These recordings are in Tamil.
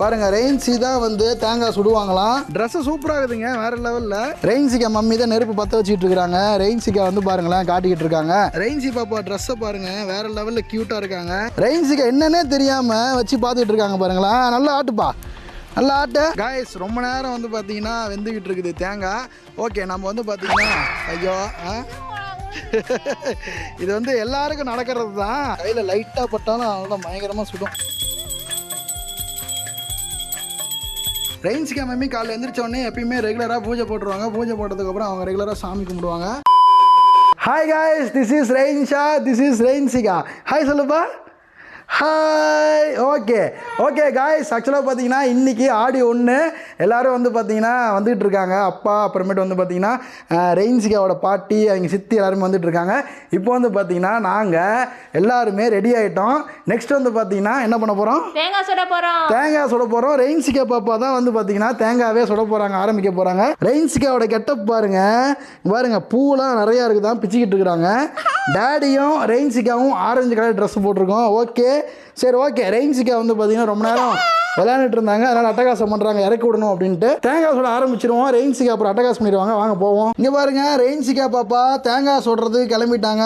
பாருங்க ரெயின்சி தான் வந்து தேங்காய் சுடுவாங்களாம். ட்ரெஸ் சூப்பராக இருக்குதுங்க வேற லெவலில் ரெயின்சிக்கா மம்மி தான் நெருப்பு பற்ற வச்சுட்டு இருக்காங்க ரெயின்சிக்கா வந்து பாருங்களேன் காட்டிக்கிட்டு இருக்காங்க. ரெயின்சி பாப்பா ட்ரெஸ்ஸை பாருங்க வேற லெவலில் க்யூட்டாக இருக்காங்க. ரெயின்சிக்கா என்னன்னே தெரியாம வச்சு பார்த்துட்டு இருக்காங்க பாருங்களேன் நல்லா ஆட்டுப்பா. நல்லா ஆட்டு. காய்ஸ் ரொம்ப நேரம் வந்து பார்த்தீங்கன்னா வெந்துக்கிட்டு இருக்குது தேங்காய். ஓகே நம்ம வந்து பார்த்தீங்கன்னா ஐயோ இது வந்து எல்லாருக்கும் நடக்கிறது தான் கையில் லைட்டாக பட்டாலும் அதெல்லாம் பயங்கரமாக சுடும். ரெயின்ஸ்கே மம்மி காலைல எந்திரிச்ச உடனே எப்பயுமே ரெகுலராக பூஜை போட்டுருவாங்க. பூஜை போட்டதுக்கப்புறம் அவங்க ரெகுலராக சாமி கும்பிடுவாங்க. Hi guys this is Rainsha this is Rainsika hi சொல்லுப்பா. ஹாய் ஓகே ஓகே காய்ஸ் ஆக்சுவலாக பார்த்தீங்கன்னா இன்றைக்கி ஆடி ஒன்று எல்லோரும் வந்து பார்த்தீங்கன்னா வந்துகிட்டு இருக்காங்க. அப்பா அப்புறமேட்டு வந்து பார்த்தீங்கன்னா ரெயின்சிகாவோட பாட்டி அவங்க சித்தி எல்லாருமே வந்துட்டு இருக்காங்க. இப்போ வந்து பார்த்தீங்கன்னா நாங்கள் எல்லாருமே ரெடி ஆகிட்டோம் நெக்ஸ்ட் வந்து பார்த்தீங்கன்னா என்ன பண்ண போகிறோம் தேங்காய் சுட போறோம். தேங்காய் சுட போகிறோம் ரெயின்சிகா பாப்பா தான் வந்து பார்த்தீங்கன்னா தேங்காவே சுட போகிறாங்க ஆரம்பிக்க போகிறாங்க ரெயின்சிகாவோட கெட்டப் பாருங்க. இங்க பாருங்க பூலாம் நிறையா இருக்குதான் பிச்சுக்கிட்டு இருக்கிறாங்க. டேடியும் ரெயின்சிக்காவும் ஆரஞ்சு கலர் ட்ரெஸ் போட்டிருக்கோம். ஓகே சரி ஓகே ரெயின்சிக்கா வந்து பார்த்தீங்கன்னா ரொம்ப நேரம் விளையாண்டுட்டு இருந்தாங்க அதனால் அட்டகாசம் பண்ணுறாங்க இறக்கி விடணும் அப்படின்ட்டு தேங்காய் சுட ஆரம்பிச்சிருவோம். ரெயின்சிக்கு அப்புறம் அட்டகாசம் பண்ணிடுவாங்க. வாங்க போவோம். இங்கே பாருங்க ரெயின்சிக்கா பாப்பா. தேங்காய் சுடுறதுக்கு கிளம்பிட்டாங்க.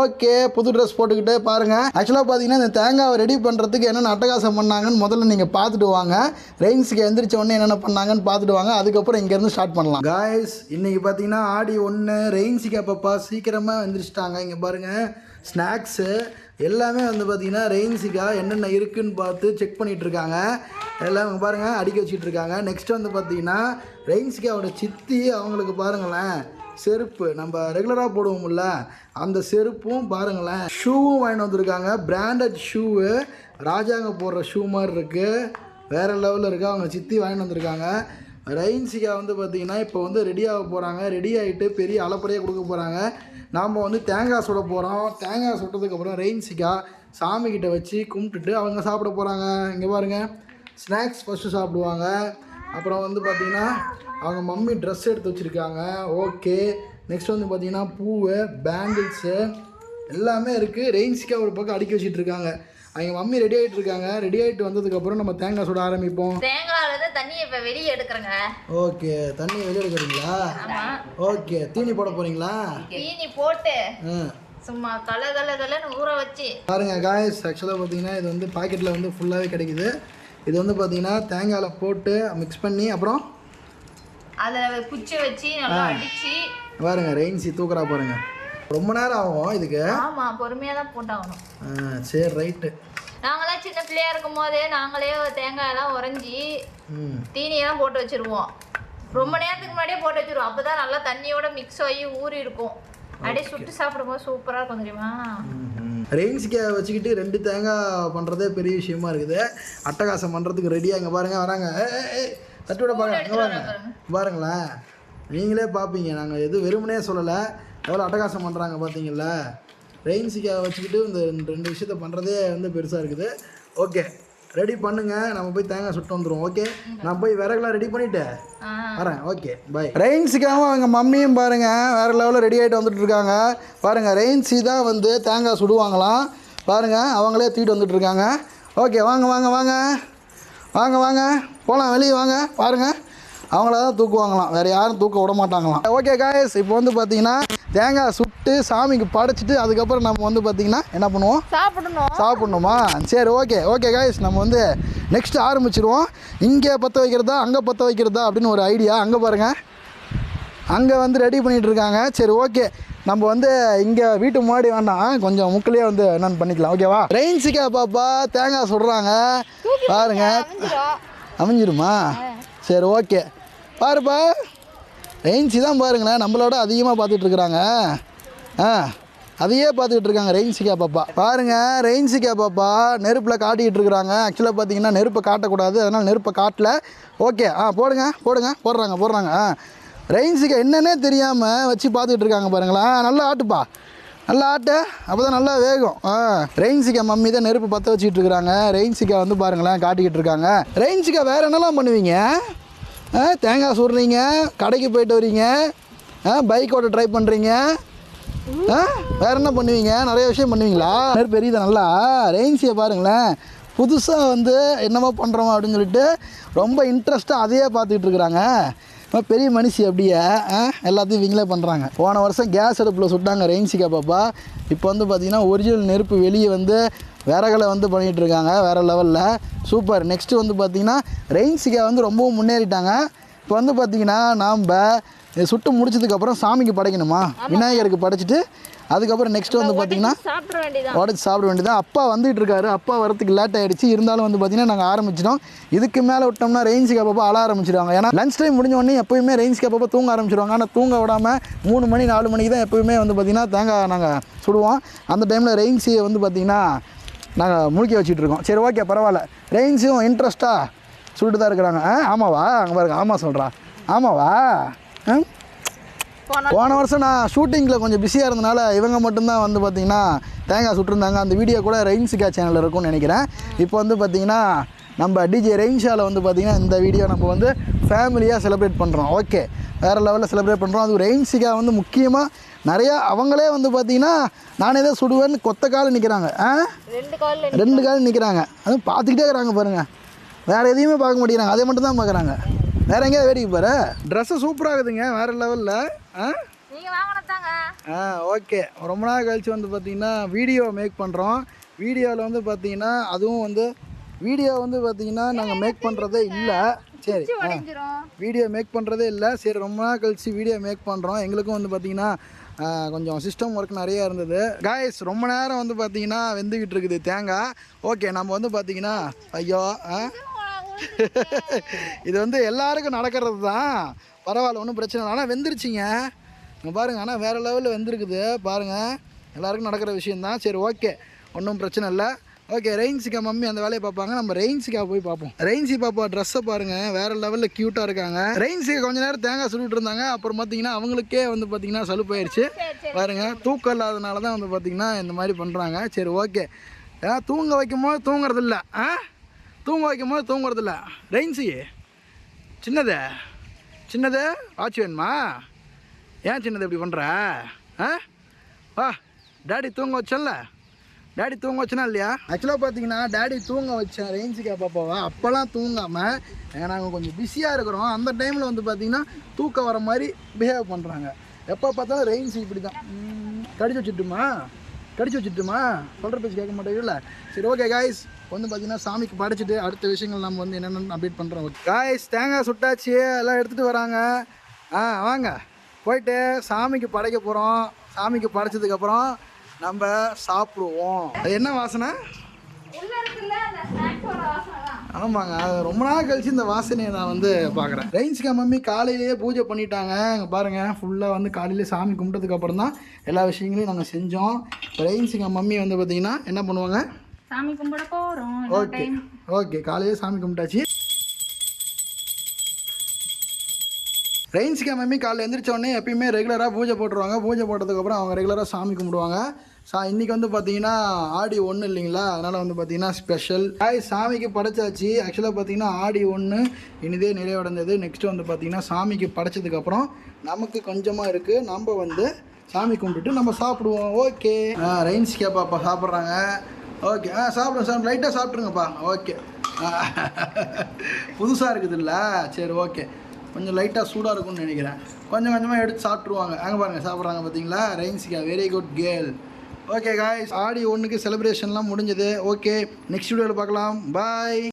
ஓகே புது ட்ரெஸ் போட்டுக்கிட்டு பாருங்க. ஆக்சுவலாக பார்த்தீங்கன்னா இந்த தேங்காவை ரெடி பண்ணுறதுக்கு என்னென்ன அட்டகாசம் பண்ணாங்கன்னு முதல்ல நீங்கள் பார்த்துட்டு வாங்க. ரெயின்ஸுக்கு எந்திரிச்ச உடனே என்னென்ன பண்ணாங்கன்னு பார்த்துட்டு வாங்க. அதுக்கப்புறம் இங்கேருந்து ஸ்டார்ட் பண்ணலாம். காய்ஸ் இன்னைக்கு பார்த்தீங்கன்னா ஆடி ஒன்று ரெயின்ஸிக்கா பாப்பா சீக்கிரமாக எந்திரிச்சிட்டாங்க. இங்கே பாருங்கள் ஸ்நாக்ஸு எல்லாமே வந்து பார்த்தீங்கன்னா ரெயின்ஸிக்கா என்னென்ன இருக்குதுன்னு பார்த்து செக் பண்ணிகிட்ருக்காங்க இருக்காங்க எல்லாம் பாருங்கள் அடிக்க வச்சுட்டு இருக்காங்க நெக்ஸ்ட் வந்து பார்த்தீங்கன்னா ரெயின்ஸுக்காவோட சித்தி அவங்களுக்கு பாருங்களேன் செருப்பு. நம்ம ரெகுலராக போடுவோம்ல அந்த செருப்பும் பாருங்களேன். ஷூவும் வாங்கிட்டு வந்திருக்காங்க. பிராண்டட் ஷூவு ராஜாங்க போடுற ஷூ மாதிரி இருக்குது வேறு லெவலில் இருக்குது அவங்க சித்தி வாங்கிட்டு வந்திருக்காங்க. ரெயின்சிகா வந்து பார்த்திங்கன்னா இப்போ வந்து ரெடி ஆக போகிறாங்க ரெடி ஆகிட்டு பெரிய அலப்பறையாக கொடுக்க போகிறாங்க நாம் வந்து தேங்காய் சுட போகிறோம் தேங்காய் சுட்டதுக்கப்புறம் ரெயின்சிகா சாமிக்கிட்ட வச்சு கும்பிட்டுட்டு அவங்க சாப்பிட போகிறாங்க இங்கே பாருங்கள் ஸ்நாக்ஸ் ஃபஸ்ட்டு சாப்பிடுவாங்க. அப்புறம் வந்து பார்த்திங்கன்னா அவங்க மம்மி ட்ரெஸ் எடுத்து வச்சுருக்காங்க. ஓகே நெக்ஸ்ட் வந்து பார்த்திங்கன்னா பூவு பேங்கிள்ஸு எல்லாமே இருக்குது ரெயின்சிக்கா ஒரு பக்கம் அடுக்கி வச்சிட்டு இருக்காங்க. அவங்க மம்மி ரெடி ஆகிட்டு இருக்காங்க. ரெடி ஆகிட்டு வந்ததுக்கப்புறம் நம்ம தேங்காய் சுட ஆரம்பிப்போம். தேங்காயில தண்ணியை இப்ப வெளியே எடுக்கிறேங்க. ஓகே தண்ணி வெளியே எடுக்கிறீங்களா? ஓகே தீனி போட போகிறீங்களா தீனி போட்டு சும்மா கல கல கலன்னு ஊற வச்சு. பாருங்க காய்ஸ் ஆக்சுவலாக பார்த்தீங்கன்னா இது வந்து பாக்கெட்டில் வந்து ஃபுல்லாகவே கிடைக்குது. இது வந்து பார்த்தீங்கன்னா தேங்காயில் போட்டு மிக்ஸ் பண்ணி அப்புறம் அதுல குச்சி வச்சு நல்லா பாருங்க ரெயின்சி தூக்குறா பாருங்க. ரொம்ப நேரம் ஆகும் இதுக்கு. ஆமா பொறுமையா தான் போட்டாகணும் சரி ரைட்டு. நாங்களாம் சின்ன பிள்ளையா இருக்கும் போதே நாங்களே தேங்காயெல்லாம் உறைஞ்சி ம். தீனியெல்லாம் போட்டு வச்சிருவோம். ரொம்ப நேரத்துக்கு முன்னாடியே போட்டு வச்சிருவோம். அப்பதான் நல்லா தண்ணியோட மிக்ஸ் ஆகி ஊறி இருக்கும். அப்படியே சுட்டு சாப்பிடும்போது சூப்பரா இருக்கும் தெரியுமா? ரெயின்ஸுக்கை வச்சுக்கிட்டு ரெண்டு தேங்காய் பண்ணுறதே பெரிய விஷயமா இருக்குது. அட்டகாசம் பண்ணுறதுக்கு ரெடியாக இங்கே பாருங்க வராங்க. ஏய், ஏய், ஏய், தட்டி விட பாருங்க இங்கே பாருங்க. பாருங்களேன். நீங்களே பார்ப்பீங்க நாங்கள் எதுவும் வெறுமனே சொல்லலை. எவ்வளோ அட்டகாசம் பண்ணுறாங்க பார்த்தீங்களா ரெயின்ஸுக்கை வச்சுக்கிட்டு இந்த ரெண்டு ரெண்டு விஷயத்த பண்ணுறதே வந்து பெருசாக இருக்குது. ஓகே ரெடி பண்ணுங்க. நம்ம போய் தேங்காய் சுட்டு வந்துடுவோம் ஓகே? நான் போய் விறகுலாம் ரெடி பண்ணிவிட்டு ஆ, வரேன் ஓகே பை ரெயின்ஸுக்காகவும் அவங்க மம்மியும் பாருங்க வேறு லெவலில் ரெடி ஆகிட்டு வந்துட்டு இருக்காங்க. பாருங்க ரெயின்ஸி தான் வந்து தேங்காய் சுடுவாங்களாம். பாருங்க அவங்களே தூக்கிட்டு வந்துட்டு இருக்காங்க. ஓகே வாங்க வாங்க வாங்க. வாங்க வாங்க. போகலாம் வெளியே வாங்க. பாருங்க அவங்கள தான் தூக்குவாங்களாம். வேறு யாரும் தூக்க விட மாட்டாங்களாம். ஓகே காயஸ் இப்போ வந்து பார்த்தீங்கன்னா தேங்காய் சுட்டு சாமிக்கு படைச்சிட்டு அதுக்கப்புறம் நம்ம வந்து பார்த்தீங்கன்னா என்ன பண்ணுவோம்? சாப்பிடணும். சாப்பிட்ணுமா? சரி ஓகே ஓகே காய்ஸ் நம்ம வந்து நெக்ஸ்ட் ஆரம்பிச்சிருவோம். இங்கே பற்ற வைக்கிறதா அங்கே பற்ற வைக்கிறதா அப்படின்னு ஒரு ஐடியா அங்கே பாருங்கள் அங்கே வந்து ரெடி பண்ணிட்டு இருக்காங்க. சரி ஓகே நம்ம வந்து இங்கே வீட்டு முன்னாடி வேண்டாம் கொஞ்சம் முக்கிலே வந்து என்னென்னு பண்ணிக்கலாம். ஓகேவா ரெயின்ஸிக்கா பாப்பா தேங்காய் சுடுறாங்க. பாருங்க. அமைஞ்சிருமா. சரி ஓகே பாருப்பா. ரெயின்சி தான் பாருங்களேன். நம்மளோட அதிகமாக பார்த்துட்டு இருக்கிறாங்க ஆ அதையே பார்த்துக்கிட்டு இருக்காங்க ரெயின்சிக்கா பாப்பா பாருங்கள் ரெயின்சிக்கா பாப்பா நெருப்பில் காட்டிக்கிட்டு இருக்கிறாங்க. ஆக்சுவலாக பார்த்தீங்கன்னா நெருப்பை காட்டக்கூடாது. அதனால் நெருப்பை காட்டல. ஓகே ஆ போடுங்க போடுங்க போடுறாங்க போடுறாங்க. ஆ ரெயின்சிக்கா என்னன்னே தெரியாமல் வச்சு பார்த்துக்கிட்டு இருக்காங்க பாருங்களேன். நல்லா ஆட்டுப்பா. நல்லா ஆட்டு. அப்போ தான் நல்லா வேகும். ஆ ரெயின்சிக்கா மம்மி தான் நெருப்பு பற்ற வச்சுக்கிட்டு இருக்கிறாங்க. ரெயின்சிக்கா வந்து பாருங்களேன் காட்டிக்கிட்டு இருக்காங்க. ரெயின்ஸுக்கா வேறு என்னெல்லாம் பண்ணுவீங்க? தேங்காய் சுடுறீங்க கடைக்கு போயிட்டு வரீங்க ஆ பைக் ஓட்ட ட்ரை பண்ணுறீங்க ஆ வேறு என்ன பண்ணுவீங்க? நிறைய விஷயம் பண்ணுவீங்களா? பெரியது நல்லா. ரெயின்சியை பாருங்களேன். புதுசாக வந்து என்னமோ பண்ணுறோம் அப்படின்னு சொல்லிட்டு ரொம்ப இன்ட்ரெஸ்ட்டாக அதையே பார்த்துக்கிட்டு இருக்கிறாங்க. பெரிய மனுஷி அப்படியே ஆ, எல்லாத்தையும் இவங்களே பண்ணுறாங்க போன வருஷம் கேஸ் அடுப்பில் சுட்டாங்க ரெயின்சிக்கா பாப்பா இப்போ வந்து பார்த்திங்கன்னா ஒரிஜினல் நெருப்பு வெளியே வந்து விறகலை வந்து பண்ணிகிட்டு இருக்காங்க வேறு லெவலில் சூப்பர் நெக்ஸ்ட்டு வந்து பார்த்திங்கன்னா ரெயின்சிக்கா வந்து ரொம்பவும் முன்னேறிட்டாங்க. இப்போ வந்து பார்த்திங்கன்னா நாம் சுட்டு முடிச்சதுக்கப்புறம் சாமிக்கு படைக்கணுமா? விநாயகருக்கு படைச்சிட்டு அதுக்கப்புறம் நெக்ஸ்ட் வந்து பார்த்திங்கன்னா உடச்சி சாப்பிட வேண்டியதான் அப்பா வந்துட்டு இருக்காரு. அப்பா வரத்துக்கு லேட் ஆயிடுச்சு. இருந்தாலும் வந்து பார்த்தீங்கன்னா நாங்கள் ஆரம்பிச்சிட்டோம். இதுக்கு மேலே விட்டோம்னா ரெயின்ஸ் கேப்பப்போ அழ ஆரம்பிச்சிடுவாங்க ஏன்னா லஞ்ச் டைம் முடிஞ்ச உடனே எப்பயுமே ரெயின்ஸ் கேப்பப்போ தூங்க ஆரம்பிச்சிடுவாங்க ஆனால் தூங்க விடாமல் மூணு மணி நாலு மணிக்கு தான் எப்பயுமே வந்து பார்த்திங்கன்னா தேங்காய் நாங்கள் சுடுவோம். அந்த டைமில் ரெயின்ஸியை வந்து பார்த்திங்கன்னா நாங்கள் முழுக்கி வச்சுட்டு இருக்கோம். சரி ஓகே பரவாயில்ல. ரெயின்ஸும் இன்ட்ரெஸ்ட்டாக சுட்டு தான் இருக்கிறாங்க. ஆ ஆமாவா? அங்கே பாருங்க ஆமாம் சொல்கிறா ஆமாவா? போன வருஷம். நான் ஷூட்டிங்கில் கொஞ்சம் பிஸியாக இருந்தனால இவங்க மட்டும்தான் வந்து பார்த்திங்கன்னா தேங்காய் சுட்டிருந்தாங்க. அந்த வீடியோ கூட ரெயின்சிகா சேனலில் இருக்கும்னு நினைக்கிறேன். இப்போ வந்து பார்த்திங்கன்னா நம்ம டிஜே ரெயின்ஷாவில் வந்து பார்த்திங்கன்னா இந்த வீடியோ நம்ம வந்து ஃபேமிலியாக செலிப்ரேட் பண்ணுறோம் ஓகே வேறு லெவலில் செலிப்ரேட் பண்ணுறோம் அது ரெயின்சிகா வந்து முக்கியமாக நிறையா அவங்களே வந்து பார்த்திங்கன்னா நானே தான் சுடுவேன்னு கொத்த காலம் நிற்கிறாங்க ஆ? ரெண்டு காலம் நிற்கிறாங்க அதுவும் பார்த்துக்கிட்டே இருக்கிறாங்க பாருங்கள் வேறு எதையுமே பார்க்க மாட்டேங்கிறாங்க. அதை மட்டும் தான் பார்க்குறாங்க. வேறு எங்கேயா வேடிக்கை பாரு. ட்ரெஸ்ஸு சூப்பராகுதுங்க வேறு லெவலில் ஆ? ஆ ஓகே ரொம்ப நாள் கழிச்சு வந்து பார்த்தீங்கன்னா வீடியோ மேக் பண்ணுறோம் வீடியோவில் வந்து பார்த்தீங்கன்னா அதுவும் வந்து வீடியோ வந்து பார்த்தீங்கன்னா நாங்கள் மேக் பண்ணுறதே இல்லை. சரி வீடியோ மேக் பண்ணுறதே இல்லை. சரி ரொம்ப நாள் கழிச்சு வீடியோ மேக் பண்ணுறோம் எங்களுக்கும் வந்து பார்த்தீங்கன்னா கொஞ்சம் சிஸ்டம் ஒர்க் நிறையா இருந்தது. காய்ஸ் ரொம்ப நேரம் வந்து பார்த்தீங்கன்னா வெந்துக்கிட்டு இருக்குது தேங்காய் ஓகே நம்ம வந்து பார்த்தீங்கன்னா ஐயோ ஆ? இது வந்து எல்லாருக்கும் நடக்கிறது தான். பரவாயில்ல ஒன்றும் பிரச்சனை இல்லை. ஆனால் வெந்துருச்சிங்க. பாருங்கள் ஆனால் வேறு லெவலில் வெந்திருக்குது. பாருங்கள் எல்லாருக்கும் நடக்கிற விஷயந்தான் சரி ஓகே ஒன்றும் பிரச்சனை இல்லை. ஓகே ரெயின்சிகா மம்மி அந்த வேலையை பார்ப்பாங்க. நம்ம ரெயின்சிகா போய் பார்ப்போம். ரெயின்சி பாப்பா ட்ரெஸ்ஸை பாருங்கள் வேறு லெவலில் க்யூட்டாக இருக்காங்க. ரெயின்சிகா கொஞ்ச நேரம் தேங்காய் சுட்டுட்டு இருந்தாங்க அப்புறம் பார்த்தீங்கன்னா அவங்களுக்கே வந்து பார்த்தீங்கன்னா சலுப்பாயிருச்சு. பாருங்க தூக்கம் இல்லாதனால தான் வந்து பார்த்தீங்கன்னா இந்த மாதிரி பண்ணுறாங்க சரி ஓகே ஏன்னா தூங்க வைக்கும் போது தூங்குறதில்ல ஆ? தூங்க வைக்கும் போது தூங்குறதில்ல. ரெயின்சி சின்னது சின்னது வாட்ச் வேணுமா? ஏன் சின்னது இப்படி பண்ணுற ஆ? வா டேடி தூங்க வச்சல டேடி தூங்க வச்சனா இல்லையா? ஆக்சுவலாக பார்த்தீங்கன்னா டேடி தூங்க வச்சேன் ரெயின்ஸுக்கா பாப்பாவா அப்போல்லாம் தூங்காமல் நாங்கள் கொஞ்சம் பிஸியாக இருக்கிறோம். அந்த டைமில் வந்து பார்த்தீங்கன்னா தூக்கம் வர மாதிரி பிஹேவ் பண்ணுறாங்க எப்போ பார்த்தாலும் ரெயின்ஸ் இப்படி தான் கடிச்சு வச்சுட்டுமா? கடிச்சு வச்சுட்டுமா? சொல்கிற பேச்சு கேட்க மாட்டேங்கல சரி ஓகே காய்ஸ் வந்து பார்த்தீங்கன்னா சாமிக்கு படைச்சிட்டு அடுத்த விஷயங்கள் நம்ம வந்து என்னென்னு அப்டேட் பண்ணுறோம் காய்ஸ் தேங்காய் சுட்டாச்சு. எல்லாம் எடுத்துகிட்டு வராங்க. ஆ வாங்க. போயிட்டு சாமிக்கு படைக்க போகிறோம் சாமிக்கு படைச்சதுக்கப்புறம் நம்ம சாப்பிடுவோம். அது என்ன வாசனை? ஆமாங்க அது ரொம்ப நாள் கழிச்சு இந்த வாசனையை நான் வந்து பார்க்குறேன். ரெயின்ஸ்கா மம்மி காலையிலேயே பூஜை பண்ணிட்டாங்க. இங்கே பாருங்கள் ஃபுல்லாக வந்து காலையிலே சாமி கும்பிட்டதுக்கு அப்புறம் தான் எல்லா விஷயங்களையும் நாங்கள் செஞ்சோம். இப்போ ரெயின்ஸுங்க மம்மி வந்து பார்த்தீங்கன்னா என்ன பண்ணுவாங்க? சாமி கும்பிட ஓகே ஓகே காலையிலே சாமி கும்பிட்டாச்சு. ரெயின்ஸுக்கு மம்மி காலையில் எந்திரிச்ச உடனே எப்பயுமே ரெகுலராக பூஜை போட்டுருவாங்க. பூஜை போட்டதுக்கப்புறம் அவங்க ரெகுலராக சாமி கும்பிடுவாங்க. சா இன்றைக்கி வந்து பார்த்தீங்கன்னா ஆடி ஒன்று இல்லைங்களா? அதனால் வந்து பார்த்தீங்கன்னா ஸ்பெஷல் காய் சாமிக்கு படைச்சாச்சு. ஆக்சுவலாக பார்த்தீங்கன்னா ஆடி ஒன்று இனிதே நிறைவடைந்தது. நெக்ஸ்ட்டு வந்து பார்த்தீங்கன்னா சாமிக்கு படைச்சதுக்கப்புறம் நமக்கு கொஞ்சமாக இருக்குது நம்ம வந்து சாமி கும்பிட்டுட்டு நம்ம சாப்பிடுவோம். ஓகே ரெயின்ஸ் கேப்பாப்பா சாப்பிட்றாங்க. ஓகே ஆ சாப்பிடுங்க சார் லைட்டாக சாப்பிட்ருங்கப்பா ஓகே புதுசாக இருக்குதுல்ல? சரி ஓகே கொஞ்சம் லைட்டாக சூடாக இருக்கும்னு நினைக்கிறேன். கொஞ்சம் கொஞ்சமாக எடுத்து சாப்பிட்ருவாங்க அங்கே பாருங்கள் சாப்பிட்றாங்க பார்த்தீங்களா Rainsika very good girl okay guys ஆடி ஒன்றுக்கு செலிப்ரேஷன்லாம் முடிஞ்சது. ஓகே நெக்ஸ்ட் வீடியோவில் பார்க்கலாம். பாய்